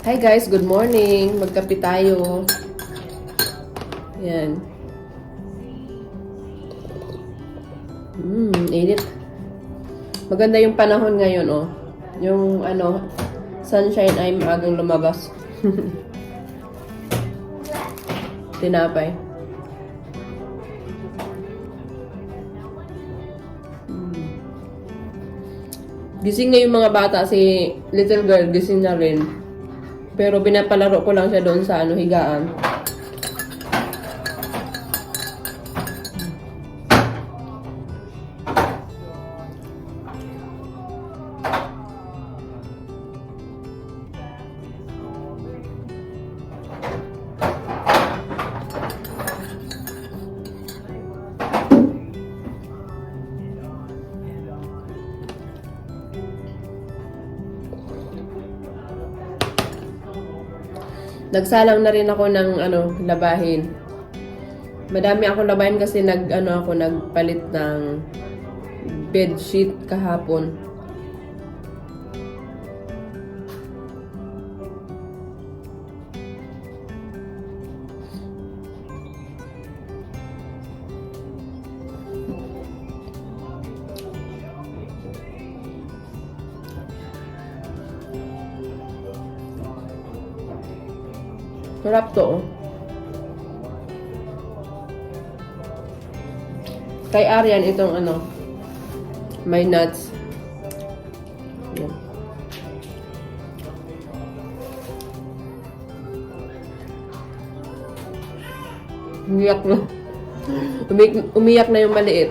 Hi guys, good morning. Magkape tayo. Yan. Mmm, init. Maganda yung panahon ngayon, oh. Yung, ano, sunshine ay maagang lumabas. Tinapay. Mm. Gising nga yung mga bata, si little girl, gising na rin. Pero pinapalaro ko lang siya doon sa ano, higaan. Nagsalang na rin ako ng ano, labahin. Madami akong labahin kasi nag ano ako nagpalit ng bed sheet kahapon. Sarap to. oh. Kay Arian itong ano, may nuts. Yan. Umiyak na. Umiyak, na yung maliit.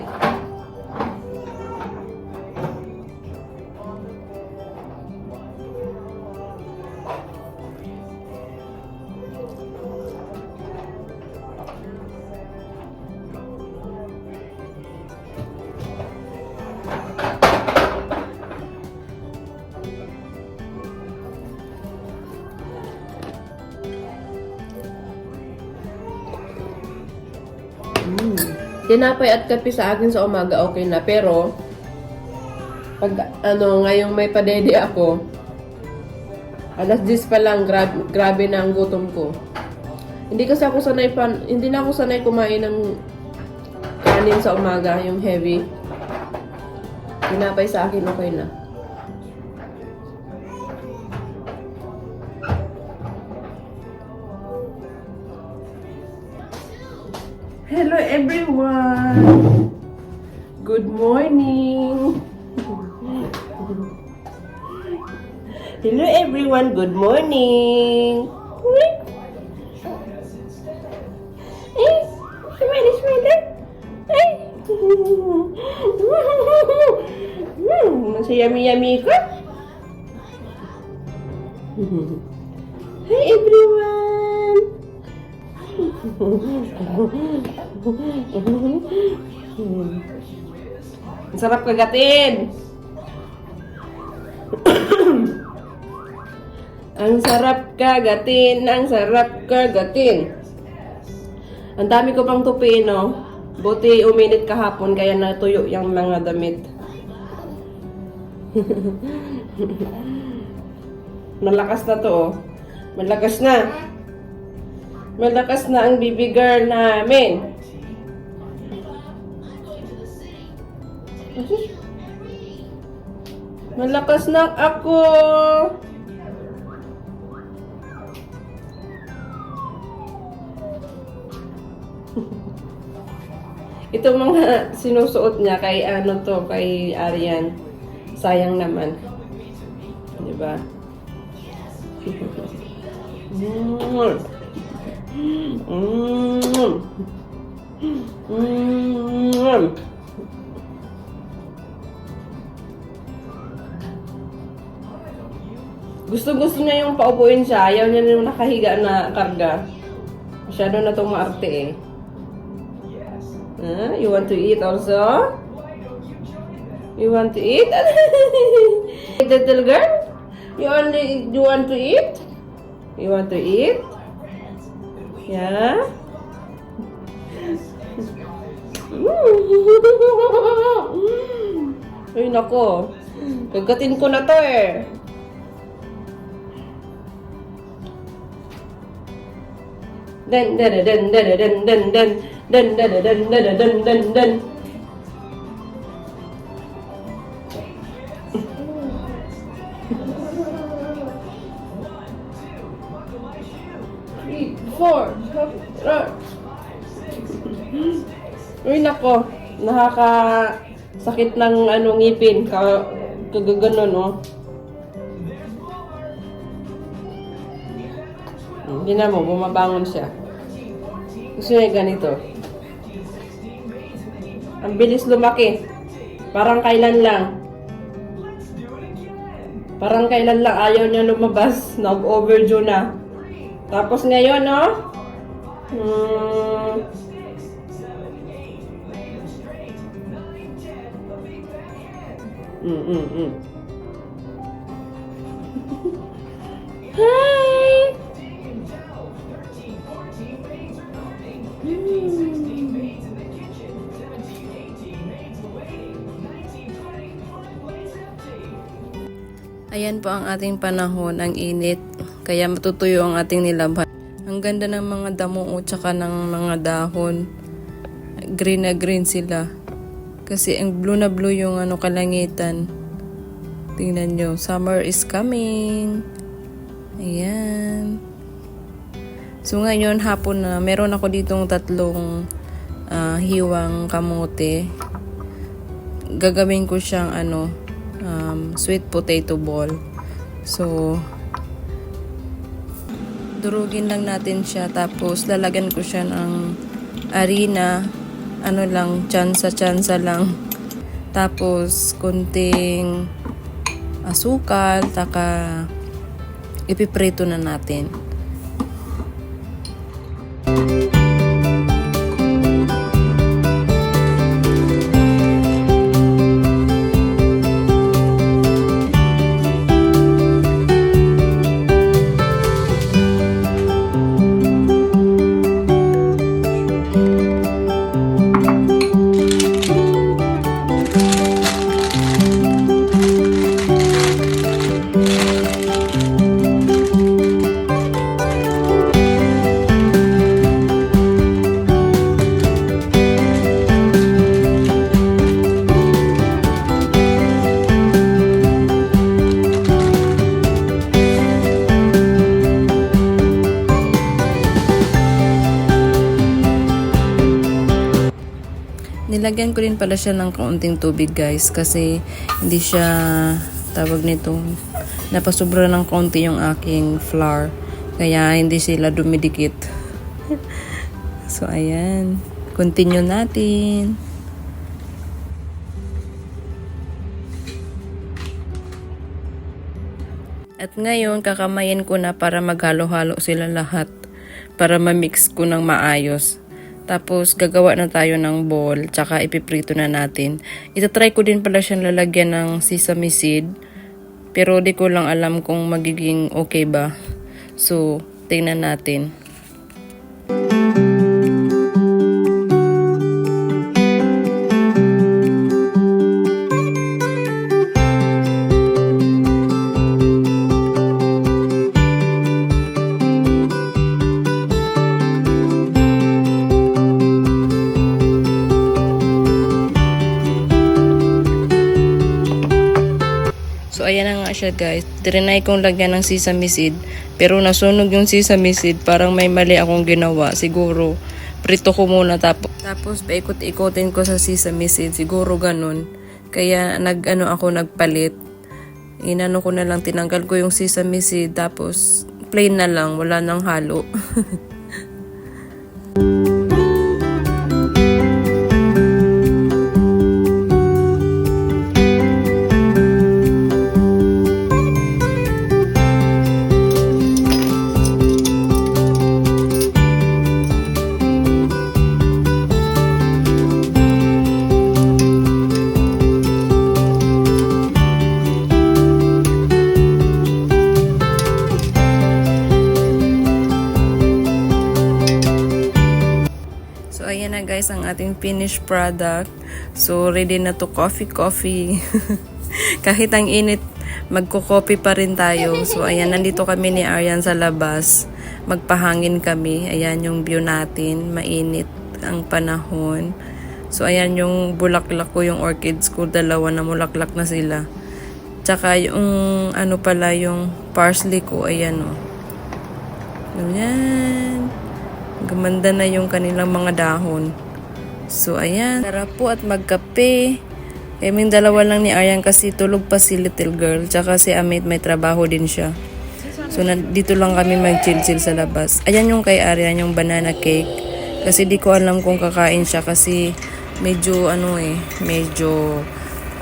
Tinapay at kape sa akin sa umaga okay na pero pag ano ngayong may padede ako alas 10 pa lang grabe, grabe na ang gutom ko. Hindi kasi ako sanay pan, hindi na ako sanay kumain ng kanin sa umaga, yung heavy. Tinapay sa akin okay na. Hello everyone! Good morning! Hello everyone, good morning! Eh, smile, smile! Ay! Hmm, Nasa yummy-yummy ko? Hi everyone! Ang sarap kagatin. ang sarap kagatin, ang sarap kagatin. Ang dami ko pang tupi, no? Buti uminit kahapon, kaya natuyo yung mga damit. Malakas na to, oh. Malakas na. Malakas na ang baby girl namin. Malakas na ako. Ito mga sinusuot niya kay ano to, kay Arian. Sayang naman. 'Di ba? Mm. Mm. Mm. Gusto gusto niya yung paupuin siya. Ayaw niya yung nakahiga na karga. Masyado na itong maarte eh. Huh? You want to eat also? You want to eat? Little girl? You only you want to eat? You want to eat? Yeah? Ay, nako. Gagatin ko na to eh. Den den den den den den den den den den den den den den four, Uy, nako. Nakaka sakit ng ano ngipin. Ka, kagaganon, oh. Hindi na mo, bumabangon siya. Gusto niya ganito. Ang bilis lumaki. Parang kailan lang. Parang kailan lang ayaw niya lumabas. Nag-overdue na. Tapos ngayon, no? Hmm, Mm, mm, mm. Hi! Ayan po ang ating panahon, ang init. Kaya matutuyo ang ating nilabhan. Ganda ng mga damo o tsaka ng mga dahon. Green na green sila. Kasi ang blue na blue yung ano kalangitan. Tingnan nyo, summer is coming. Ayan. So ngayon hapon na, meron ako ditong tatlong ah, hiwang kamote. Gagawin ko siyang ano, um, sweet potato ball. So, durugin lang natin siya tapos lalagyan ko siya ng harina ano lang tsansa tsansa lang. Tapos kunting asukal taka ipiprito na natin Nilagyan ko rin pala siya ng kaunting tubig guys kasi hindi siya tawag nito napasubra ng kaunti yung aking flour kaya hindi sila dumidikit. so ayan, continue natin. At ngayon, kakamayin ko na para maghalo-halo sila lahat. Para ma-mix ko ng maayos. Tapos, gagawa na tayo ng ball. Tsaka, ipiprito na natin. Itatry ko din pala siyang lalagyan ng sesame seed. Pero, di ko lang alam kung magiging okay ba. So, tingnan natin. So, ayan na nga siya guys. Trinay kong lagyan ng sesame seed. Pero nasunog yung sesame seed. Parang may mali akong ginawa. Siguro, prito ko muna. Tapos, tapos paikot-ikotin ko sa sesame seed. Siguro ganun. Kaya nag, ano ako, nagpalit. Inano ko na lang, tinanggal ko yung sesame seed. Tapos, plain na lang. Wala nang halo. ating finished product. So, ready na to coffee, coffee. Kahit ang init magko-copy pa rin tayo. So, ayan, nandito kami ni Aryan sa labas. Magpahangin kami. Ayan yung view natin. Mainit ang panahon. So, ayan yung bulaklak ko, yung orchids ko. Dalawa na mulaklak na sila. Tsaka yung, ano pala, yung parsley ko. Ayan, oh. Ganyan. Gumanda na yung kanilang mga dahon. So, ayan. Tara po at magkape. Kaming dalawa lang ni Aryan kasi tulog pa si little girl. Tsaka si Amit may trabaho din siya. So, na, dito lang kami mag-chill-chill sa labas. Ayan yung kay Aryan, yung banana cake. Kasi di ko alam kung kakain siya kasi medyo ano eh, medyo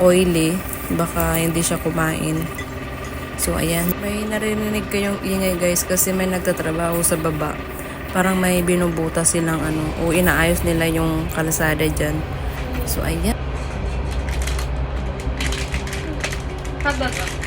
oily. Baka hindi siya kumain. So, ayan. May narinig kayong ingay guys kasi may nagtatrabaho sa baba. Parang may binubuta silang ano, o inaayos nila yung kalsada dyan. So, ayan. Slowly,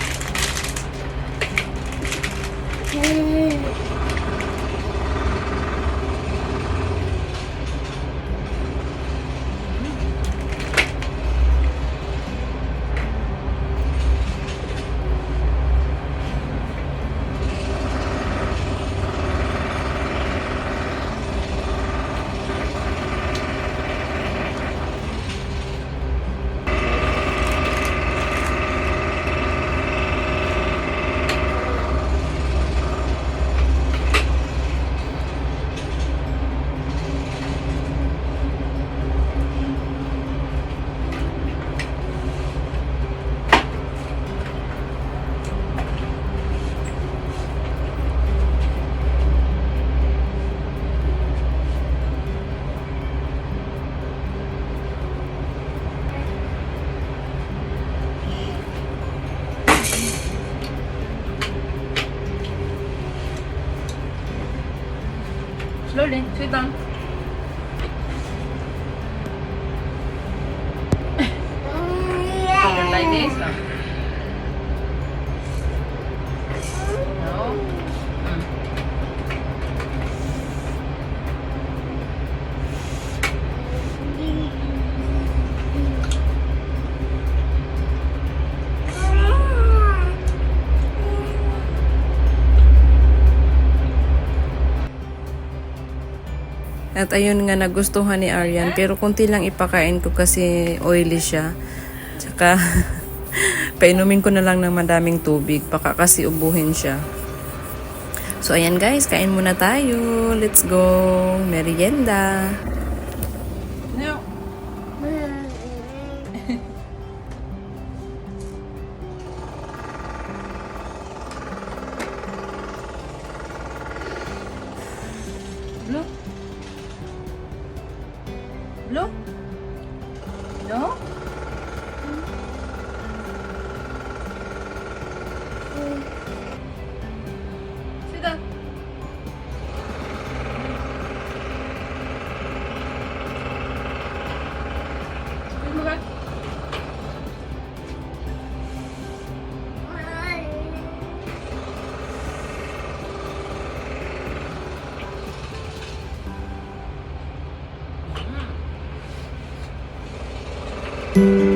吹吹灯 At ayun nga, nagustuhan ni Aryan. Pero kunti lang ipakain ko kasi oily siya. Tsaka, painumin ko na lang ng madaming tubig. Baka kasi ubuhin siya. So, ayan guys, kain muna tayo. Let's go. Merienda. So, ayan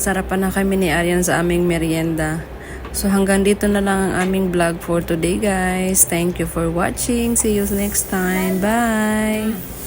guys, nasarapan na kami ni Aryan sa aming merienda. So hanggang dito na lang ang aming vlog for today guys. Thank you for watching. See you next time. Bye!